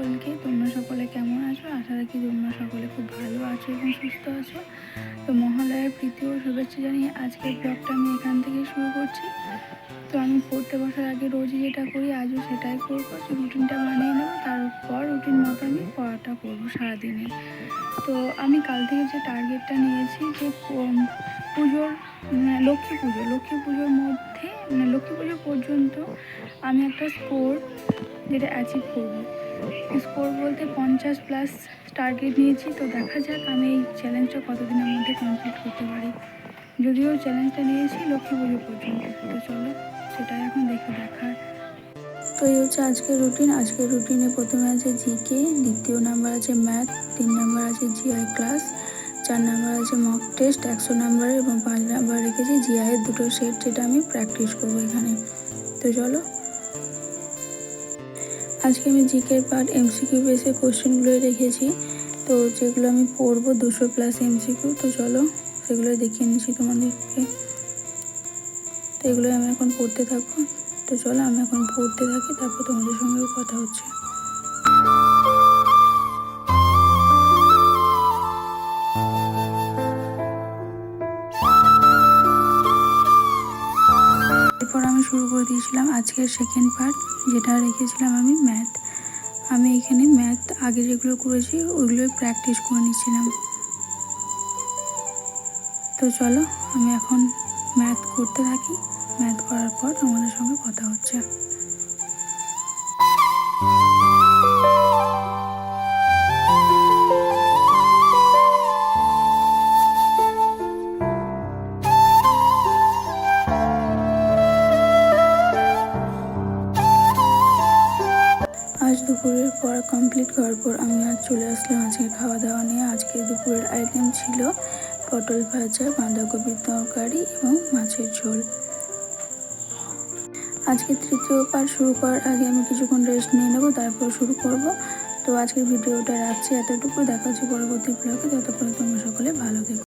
সকলকে, তোমরা সকলে কেমন আছো? আশা রাখি তোমরা সকলে খুব ভালো আছো এবং সুস্থ আছো। তো মহালয়ের প্রীতি ও শুভেচ্ছা জানিয়ে আজকের ব্লগটা আমি এখান থেকে শুরু করছি। তো আমি পড়তে বসার আগে রোজই যেটা করি, আজও সেটাই করব। তো রুটিনটা বানিয়ে নেব, তারপর রুটিন মতো আমি পড়াটা করব সারাদিনে। তো আমি কাল থেকে যে টার্গেটটা নিয়েছি যে পুজোর মানে লক্ষ্মী পুজো, লক্ষ্মী পুজোর মধ্যে মানে লক্ষ্মী পুজো পর্যন্ত আমি একটা স্কোর যেটা অ্যাচিভ করব। স্কোর বলতে পঞ্চাশ প্লাস টার্গেট নিয়েছি, তো দেখা যাক আমি এই চ্যালেঞ্জটা কতদিনের মধ্যে কমপ্লিট করতে পারি। যদিও চ্যালেঞ্জটা নিয়েছি লক্ষ্মী পুজো পর্যন্ত, তো চলো সেটাই এখন দেখে দেখার। তো এই হচ্ছে আজকের রুটিন আজকের রুটিনে প্রথমে আছে জিকে দ্বিতীয় নাম্বার আছে ম্যাথ তিন নাম্বার আছে জিআই ক্লাস চার নাম্বার আছে মক টেস্ট একশো নাম্বারের এবং পাঁচ নাম্বার রেখেছি জিআইয়ের দুটো সেট যেটা আমি প্র্যাকটিস করব এখানে। তো চলো আজকে আমি জিকের পার্ট এমসিকিউ বেসে কোশ্চেনগুলোই রেখেছি তো যেগুলো আমি পড়ব দুশো প্লাস এমসিকিউ তো চলো সেগুলো দেখিয়ে নিচ্ছি তোমাদেরকে। তো এগুলোই আমি এখন পড়তে থাকব। তো চলো আমি এখন পড়তে থাকি, তারপর তোমাদের সঙ্গেও কথা হচ্ছে। এরপর আমি শুরু করে দিয়েছিলাম আজকের সেকেন্ড পার্ট যেটা রেখেছিলাম আমি ম্যাথ আমি এখানে ম্যাথ আগে যেগুলো করেছি ওইগুলোই প্র্যাকটিস করে নিয়েছিলাম তো চলো, আমি এখন ম্যাথ করতে থাকি। ম্যাথ করার পর তোমাদের সঙ্গে কথা হচ্ছে। আজ দুপুরের পড়া কমপ্লিট করার পর আমি আজ চলে আসলাম আজকে খাওয়া দাওয়া নিয়ে। আজকে দুপুরের আইটেম ছিল পটল ভাজা, বাঁধাকপির তরকারি এবং মাছের ঝোল। আজকে তৃতীয় পার্ট শুরু করার আগে আমি কিছুক্ষণ রেস্ট নিয়ে নেব, তারপর শুরু করব। তো আজকের ভিডিওটা রাখছি এতটুকু। দেখা পরবর্তী ব্লগে ততক্ষণে তোমরা সকলে ভালো থেকো।